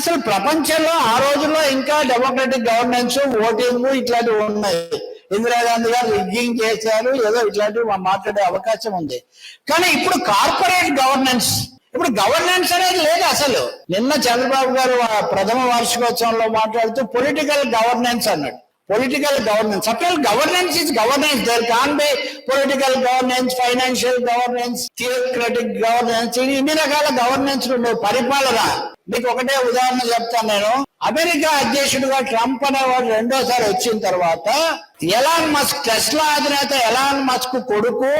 అసలు ప్రపంచంలో ఆ రోజుల్లో ఇంకా డెమోక్రటిక్ గవర్నెన్స్ ఓటింగ్ ఇట్లాంటివి ఉన్నాయి. ఇందిరాగాంధీ గారు రిగ్గింగ్ చేశారు ఏదో ఇట్లాంటివి మాట్లాడే అవకాశం ఉంది. కానీ ఇప్పుడు కార్పొరేట్ గవర్నెన్స్ ఇప్పుడు గవర్నెన్స్ అనేది లేదు అసలు. నిన్న చంద్రబాబు గారు ప్రథమ వార్షికోత్సవంలో మాట్లాడుతూ పొలిటికల్ గవర్నెన్స్ అన్నాడు. పొలిటికల్ గవర్నెన్స్ అసలు governance is governance there can be political governance financial governance theocratic governance ఇన్ని రకాల గవర్నెన్స్ ఉండవు. పరిపాలన. మీకు ఒకటే ఉదాహరణ చెప్తాను నేను. అమెరికా అధ్యక్షుడిగా ట్రంప్ అనేవాడు రెండోసారి వచ్చిన తర్వాత ఎలాన్ మస్క్ టెస్లా అధినేత ఎలాన్ మస్క్ కొడుకు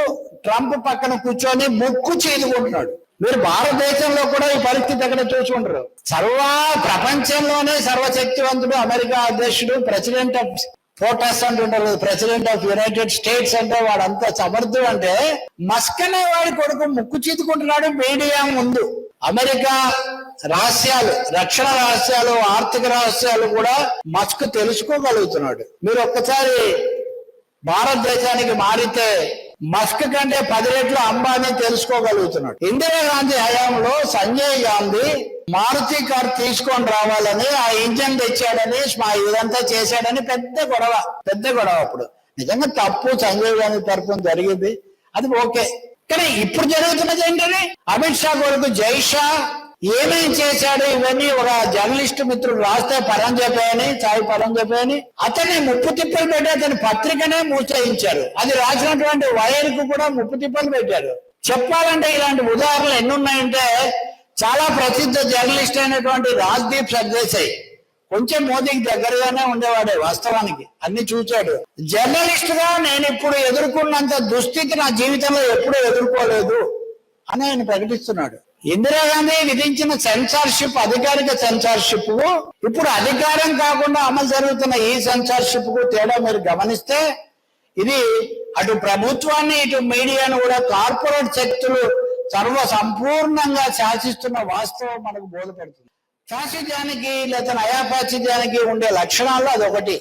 ట్రంప్ పక్కన కూర్చొని ముక్కు చేదుకుంటున్నాడు. మీరు భారతదేశంలో కూడా ఈ పరిస్థితి ఎక్కడ చూసుకుంటారు సర్వ ప్రపంచంలోనే సర్వశక్తివంతుడు అమెరికా అధ్యక్షుడు ప్రెసిడెంట్ ఆఫ్ ఫోటస్ అంటుంటారు ప్రెసిడెంట్ ఆఫ్ యునైటెడ్ స్టేట్స్ అంటే వాడంతా సమర్థుడు అంటే మస్క్ అనే వాడి కొడుకు ముక్కు చీతుకుంటున్నాడు మీడియా ముందు. అమెరికా రహస్యాలు రక్షణ రహస్యాలు ఆర్థిక రహస్యాలు కూడా మస్క్ తెలుసుకోగలుగుతున్నాడు. మీరు ఒక్కసారి భారతదేశానికి మారితే మస్క్ కంటే పది రెట్లు అంబానీ తెలుసుకోగలుగుతున్నాడు. ఇందిరాగాంధీ హయాంలో సంజయ్ గాంధీ మారుతి కార్ తీసుకొని రావాలని ఆ ఇంజన్ తెచ్చాడని మా ఇదంతా చేశాడని పెద్ద గొడవ పెద్ద గొడవ అప్పుడు. నిజంగా తప్పు సంజయ్ గాంధీ తరఫున జరిగింది. అది ఓకే. కానీ ఇప్పుడు జరుగుతున్నది ఏంటని? అమిత్ షా కొడుకు జై షా ఏమేం చేశాడు? ఇవన్నీ ఒక జర్నలిస్ట్ మిత్రుడు రాస్తే పరం చెప్పాయని సాయి పరం చెప్పాయని అతన్ని ముప్పు తిప్పలు పెట్టి అతని పత్రికనే మూసేయించారు. అది రాసినటువంటి వైర్కు కూడా ముప్పు తిప్పలు పెట్టారు. చెప్పాలంటే ఇలాంటి ఉదాహరణలు ఎన్ని ఉన్నాయంటే చాలా ప్రసిద్ధ జర్నలిస్ట్ అయినటువంటి రాజ్దీప్ సర్దేశాయ్. కొంచెం మోదీకి దగ్గరగానే ఉండేవాడే వాస్తవానికి. అన్ని చూచాడు. జర్నలిస్ట్గా నేను ఇప్పుడు ఎదుర్కొన్నంత దుస్థితి నా జీవితంలో ఎప్పుడూ ఎదుర్కోలేదు అని ఆయన ప్రకటిస్తున్నాడు. ఇందిరాగాంధీ విధించిన సెన్సార్షిప్ అధికారిక సెన్సార్షిప్ ఇప్పుడు అధికారం కాకుండా అమలు జరుగుతున్న ఈ సెన్సార్షిప్కు తేడా మీరు గమనిస్తే ఇది అటు ప్రభుత్వాన్ని ఇటు మీడియాను కూడా కార్పొరేట్ శక్తులు సర్వ సంపూర్ణంగా శాసిస్తున్న వాస్తవం మనకు బోధపడుతుంది. శాసిత్యానికి లేదా నయాపాచిత్యానికి ఉండే లక్షణాల్లో అదొకటి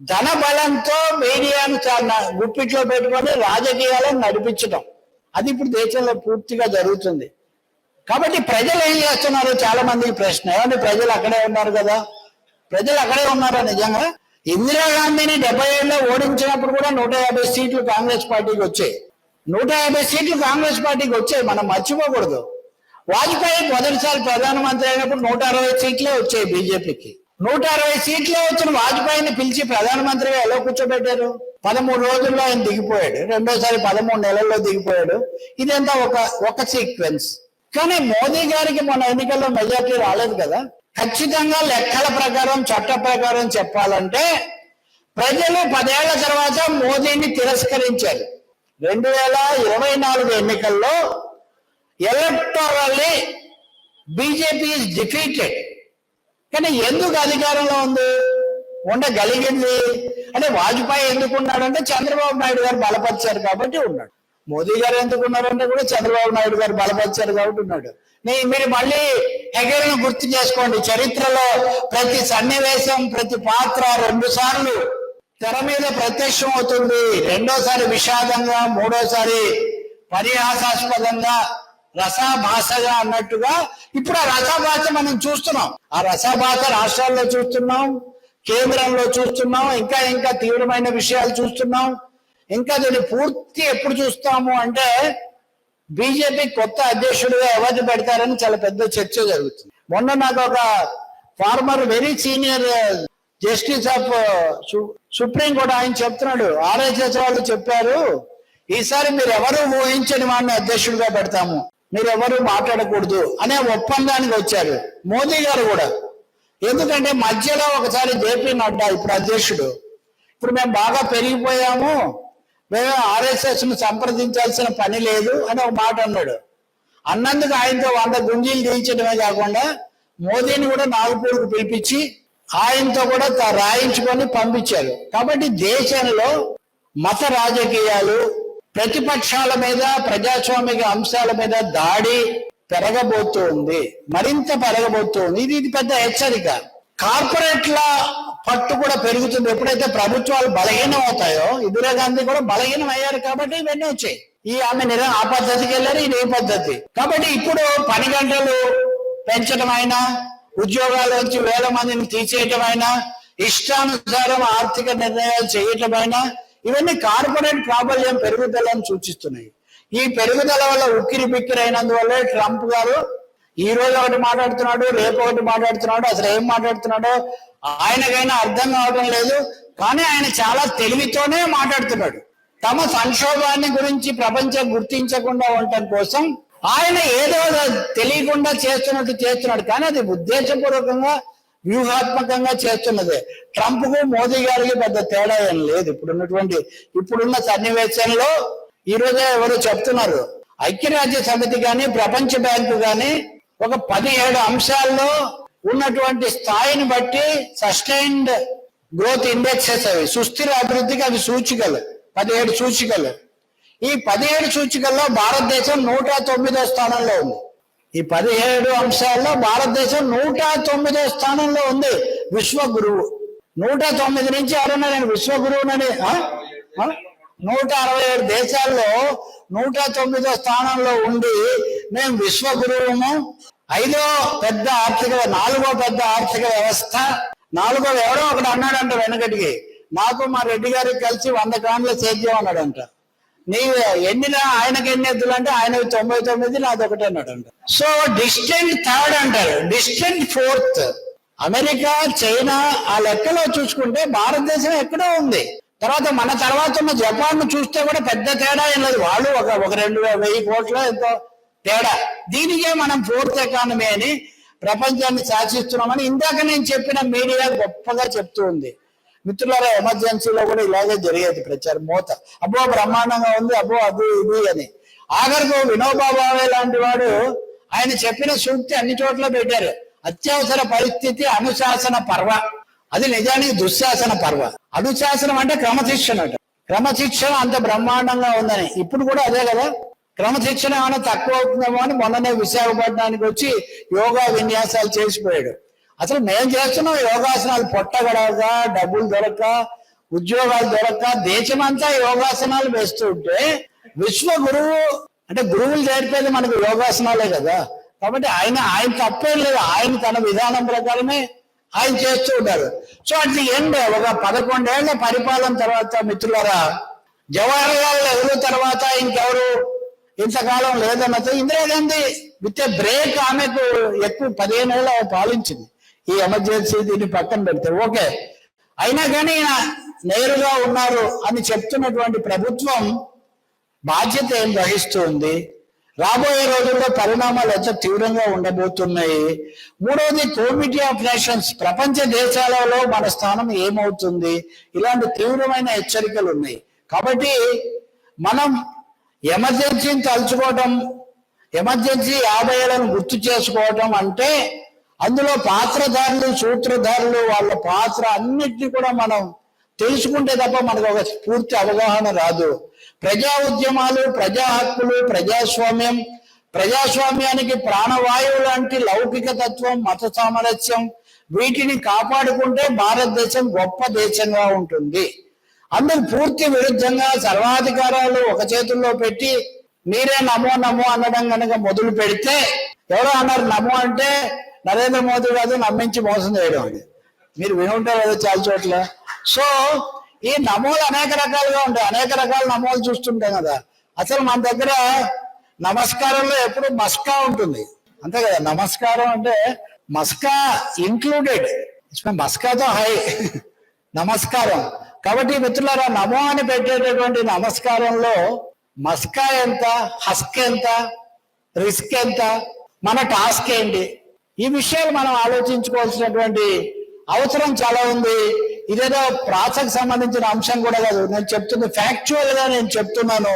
ధన బలంతో మీడియాను గుప్పిట్లో పెట్టుకొని రాజకీయాలను నడిపించడం అది ఇప్పుడు దేశంలో పూర్తిగా జరుగుతుంది. కాబట్టి ప్రజలు ఏం చేస్తున్నారు? చాలా మంది ప్రశ్న. ఏమంటే ప్రజలు అక్కడే ఉన్నారు కదా? ప్రజలు అక్కడే ఉన్నారా నిజంగా? ఇందిరాగాంధీని డెబ్బై ఏళ్ళలో ఓడించినప్పుడు కూడా నూట యాభై సీట్లు కాంగ్రెస్ పార్టీకి వచ్చాయి. నూట యాభై సీట్లు కాంగ్రెస్ పార్టీకి వచ్చాయి. మనం మర్చిపోకూడదు. వాజ్పేయి మొదటిసారి ప్రధానమంత్రి అయినప్పుడు నూట అరవై సీట్లే వచ్చాయి బీజేపీకి. నూట అరవై సీట్లే వచ్చిన వాజ్పేయిని పిలిచి ప్రధానమంత్రిగా ఎలా కూర్చోబెట్టారు? పదమూడు రోజుల్లో ఆయన దిగిపోయాడు. రెండోసారి పదమూడు నెలల్లో దిగిపోయాడు. ఇదంతా ఒక ఒక సీక్వెన్స్ కానీ మోదీ గారికి మన ఎన్నికల్లో మెజార్టీ రాలేదు కదా. ఖచ్చితంగా లెక్కల ప్రకారం చట్ట ప్రకారం చెప్పాలంటే ప్రజలు పదేళ్ళ తర్వాత మోదీని తిరస్కరించారు. రెండు వేల ఇరవై నాలుగు ఎన్నికల్లో ఎలక్టోరల్లీ బీజేపీ ఇస్ డిఫీటెడ్ కానీ ఎందుకు అధికారంలో ఉంది? ఉండగలిగింది అంటే వాజ్పేయి ఎందుకు ఉన్నాడంటే చంద్రబాబు నాయుడు గారు బలపరిచారు కాబట్టి ఉన్నాడు. మోదీ గారు ఎందుకు ఉన్నారంటే కూడా చంద్రబాబు నాయుడు గారు బలపరిచారు కాబట్టి ఉన్నాడు. మీరు మళ్ళీ హెగెల్ను గుర్తు చేసుకోండి. చరిత్రలో ప్రతి సన్నివేశం ప్రతి పాత్ర రెండు సార్లు తెర మీద ప్రత్యక్షం అవుతుంది. రెండోసారి విషాదంగా మూడోసారి పరిహాసాస్పదంగా రసాభాషగా అన్నట్టుగా ఇప్పుడు ఆ రసాభాష మనం చూస్తున్నాం. ఆ రసాభాష రాష్ట్రాల్లో చూస్తున్నాం కేంద్రంలో చూస్తున్నాం ఇంకా ఇంకా తీవ్రమైన విషయాలు చూస్తున్నాం. ఇంకా దీన్ని పూర్తి ఎప్పుడు చూస్తాము అంటే బీజేపీ కొత్త అధ్యక్షుడిగా ఎవరిని పెడతారని చాలా పెద్ద చర్చ జరుగుతుంది. మొన్న నాకు ఒక former very senior justice of supreme court ఆయన చెప్తున్నాడు. ఆర్ఎస్ఎస్ వాళ్ళు చెప్పారు ఈసారి మీరు ఎవరు ఊహించని వాడిని అధ్యక్షుడిగా పెడతాము. మీరు ఎవరు మాట్లాడకూడదు అనే ఒప్పందానికి వచ్చారు. మోదీ గారు కూడా. ఎందుకంటే మధ్యలో ఒకసారి జేపీ నడ్డా ఇప్పుడు అధ్యక్షుడు ఇప్పుడు మేము బాగా పెరిగిపోయాము. మేము ఆర్ఎస్ఎస్ను సంప్రదించాల్సిన పని లేదు అని ఒక మాట అన్నాడు. అన్నందుకు ఆయనతో వంద గుంజీలు తీయించడమే కాకుండా మోదీని కూడా నాగపూర్కు పిలిపించి ఆయనతో కూడా త- రాయించుకొని పంపించారు. కాబట్టి దేశంలో మత రాజకీయాలు ప్రతిపక్షాల మీద ప్రజాస్వామిక అంశాల మీద దాడి పెరగబోతోంది మరింత పెరగబోతోంది ఇది ఇది పెద్ద హెచ్చరిక. కార్పొరేట్ల పట్టు కూడా పెరుగుతుంది. ఎప్పుడైతే ప్రభుత్వాలు బలహీనం అవుతాయో ఇందిరాగాంధీ కూడా బలహీనం అయ్యారు కాబట్టి ఇవన్నీ వచ్చాయి. ఈ ఆమె నిర ఆ పద్ధతికి వెళ్ళారు ఇది ఏ పద్ధతి. కాబట్టి ఇప్పుడు పని గంటలు పెంచడం అయినా ఉద్యోగాల్లోంచి వేల మందిని తీసేయటం అయినా ఇష్టానుసారం ఆర్థిక నిర్ణయాలు చేయటం అయినా ఇవన్నీ కార్పొరేట్ ప్రాబల్యం పెరుగుదలను సూచిస్తున్నాయి. ఈ పెరుగుదల వల్ల ఉక్కిరి బిక్కిరి ట్రంప్ గారు ఈ రోజు ఒకటి మాట్లాడుతున్నాడు రేపు ఒకటి మాట్లాడుతున్నాడు అసలు ఏం మాట్లాడుతున్నాడో ఆయనకైనా అర్థం కావడం లేదు కానీ ఆయన చాలా తెలివితోనే మాట్లాడుతున్నాడు. తమ సంక్షోభాన్ని గురించి ప్రపంచం గుర్తించకుండా ఉండటం కోసం ఆయన ఏదో తెలియకుండా చేస్తున్నట్టు చేస్తున్నాడు కానీ అది ఉద్దేశపూర్వకంగా వ్యూహాత్మకంగా చేస్తున్నదే. ట్రంప్కు మోదీ గారికి పెద్ద తేడా ఏం లేదు. ఇప్పుడున్నటువంటి ఇప్పుడున్న సన్నివేశంలో ఈ రోజే ఎవరు చెప్తున్నారు. ఐక్యరాజ్య సమితి కానీ ప్రపంచ బ్యాంకు కానీ ఒక పదిహేడు అంశాల్లో ఉన్నటువంటి స్థాయిని బట్టి సస్టైన్డ్ గ్రోత్ ఇండెక్సెస్ అవి సుస్థిర అభివృద్ధికి అవి సూచికలు. పదిహేడు సూచికలు. ఈ పదిహేడు సూచికల్లో భారతదేశం నూట తొమ్మిదో స్థానంలో ఉంది. ఈ పదిహేడు అంశాల్లో భారతదేశం నూట తొమ్మిదో స్థానంలో ఉంది విశ్వ గురువు నూట తొమ్మిది నుంచి ఎవరన్నా నేను విశ్వ గురువునని నూట అరవై ఏడు దేశాల్లో నూట తొమ్మిదో స్థానంలో ఉండి మేము విశ్వగురువుము. ఐదో పెద్ద ఆర్థిక నాలుగో పెద్ద ఆర్థిక వ్యవస్థ. నాలుగో ఎవరో ఒకడు అన్నాడంట వెనకటికి. నాకు మా రెడ్డి గారికి కలిసి వంద గ్రాముల సేద్యం అన్నాడంట. నీ ఎన్ని ఆయనకి ఎన్ని ఎద్దులు అంటే ఆయన తొంభై తొమ్మిది నాది ఒకటి అన్నాడంట. సో డిస్టెంట్ థర్డ్ అంటారు. Distant fourth. అమెరికా చైనా ఆ లెక్కలో చూసుకుంటే భారతదేశం ఎక్కడో ఉంది. తర్వాత మన తర్వాత ఉన్న జపాన్ చూస్తే కూడా పెద్ద తేడా ఏం లేదు. వాళ్ళు ఒక ఒక రెండు వెయ్యి కోట్ల ఎంతో తేడా. దీనికే మనం ఫోర్త్ ఎకానమీ అని ప్రపంచాన్ని శాసిస్తున్నామని ఇందాక నేను చెప్పిన మీడియా గొప్పగా చెప్తూ ఉంది. మిత్రులారా ఎమర్జెన్సీలో కూడా ఇలాగే జరిగేది ప్రచారం మోత. అబ్బో బ్రహ్మాండంగా ఉంది అబ్బో అది ఇది అని. ఆఖరికి వినోబా భావే లాంటి వాడు ఆయన చెప్పిన సూక్తి అన్ని చోట్ల పెట్టారు. అత్యవసర పరిస్థితి అనుశాసన పర్వ. అది నిజానికి దుశ్శాసన పర్వ. అనుశాసనం అంటే క్రమశిక్షణ అట. క్రమశిక్షణ అంత బ్రహ్మాండంగా ఉందని. ఇప్పుడు కూడా అదే కదా? క్రమశిక్షణ ఏమైనా తక్కువ అవుతుందేమో అని మొన్ననే విశాఖపట్నానికి వచ్చి యోగా విన్యాసాలు చేసిపోయాడు. అసలు మేము చేస్తున్నాం యోగాసనాలు పొట్టగడక డబ్బులు దొరక ఉద్యోగాలు దొరక దేశమంతా యోగాసనాలు వేస్తూ ఉంటే విశ్వ గురువు అంటే గురువులు నేర్పేది మనకు యోగాసనాలే కదా. కాబట్టి ఆయన ఆయన తప్పేం లేదు. ఆయన తన విధానం ప్రకారమే ఆయన చేస్తూ ఉంటారు. సో అట్లా ఎండ్ ఒక పదకొండేళ్ళ పరిపాలన తర్వాత మిత్రులరా జవహర్ లాల్ నెహ్రూ తర్వాత ఇంకెవరు? ఇంతకాలం లేదన్నతో ఇందిరాగాంధీ విత్ ఏ బ్రేక్ ఆమెకు ఎక్కువ పదిహేను ఏళ్ళు పాలించింది. ఈ ఎమర్జెన్సీ దీన్ని పక్కన పెడితే. ఓకే. అయినా కానీ ఈయన నేరుగా ఉన్నారు అని చెప్తున్నటువంటి ప్రభుత్వం బాధ్యత ఏం వహిస్తుంది? రాబోయే రోజుల్లో పరిణామాలు ఎంత తీవ్రంగా ఉండబోతున్నాయి? మూడవది కోమిటీ ఆఫ్ నేషన్స్ ప్రపంచ దేశాలలో మన స్థానం ఏమవుతుంది? ఇలాంటి తీవ్రమైన హెచ్చరికలు ఉన్నాయి. కాబట్టి మనం ఎమర్జెన్సీని తలుచుకోవటం ఎమర్జెన్సీ యాభై గుర్తు చేసుకోవటం అంటే అందులో పాత్రధారులు సూత్రధారులు వాళ్ళ పాత్ర అన్నిటిని కూడా మనం తెలుసుకుంటే తప్ప మనకు ఒక పూర్తి అవగాహన రాదు. ప్రజా ఉద్యమాలు ప్రజా హక్కులు ప్రజాస్వామ్యం ప్రజాస్వామ్యానికి ప్రాణవాయువు లాంటి లౌకిక తత్వం మత సామరస్యం వీటిని కాపాడుకుంటే భారతదేశం గొప్ప దేశంగా ఉంటుంది. అందరు పూర్తి విరుద్ధంగా సర్వాధికారాలు ఒక చేతుల్లో పెట్టి మీరే నమో నమో అనడం కనుక మొదలు పెడితే ఎవరో అన్నారు నమో అంటే నరేంద్ర మోదీ కాదు నమ్మించి మోసం చేయడం అది మీరు వినుంటారు కదా చాలా చోట్ల. సో ఈ నమోలు అనేక రకాలుగా ఉంటాయి. అనేక రకాల నమోలు చూస్తుంటాం కదా. అసలు మన దగ్గర నమస్కారంలో ఎప్పుడు మస్కా ఉంటుంది. అంతే కదా. నమస్కారం అంటే మస్కా ఇంక్లూడెడ్ మస్కాతో హై. నమస్కారం. కాబట్టి మిత్రులారా నమో అని పెట్టేటటువంటి నమస్కారంలో మస్కా ఎంత హస్క్ ఎంత రిస్క్ ఎంత మన టాస్క్ ఏంటి? ఈ విషయాలు మనం ఆలోచించుకోవాల్సినటువంటి అవసరం చాలా ఉంది. ఇదేదో ప్రాసకు సంబంధించిన అంశం కూడా కాదు. నేను చెప్తుంది ఫ్యాక్చువల్గా నేను చెప్తున్నాను.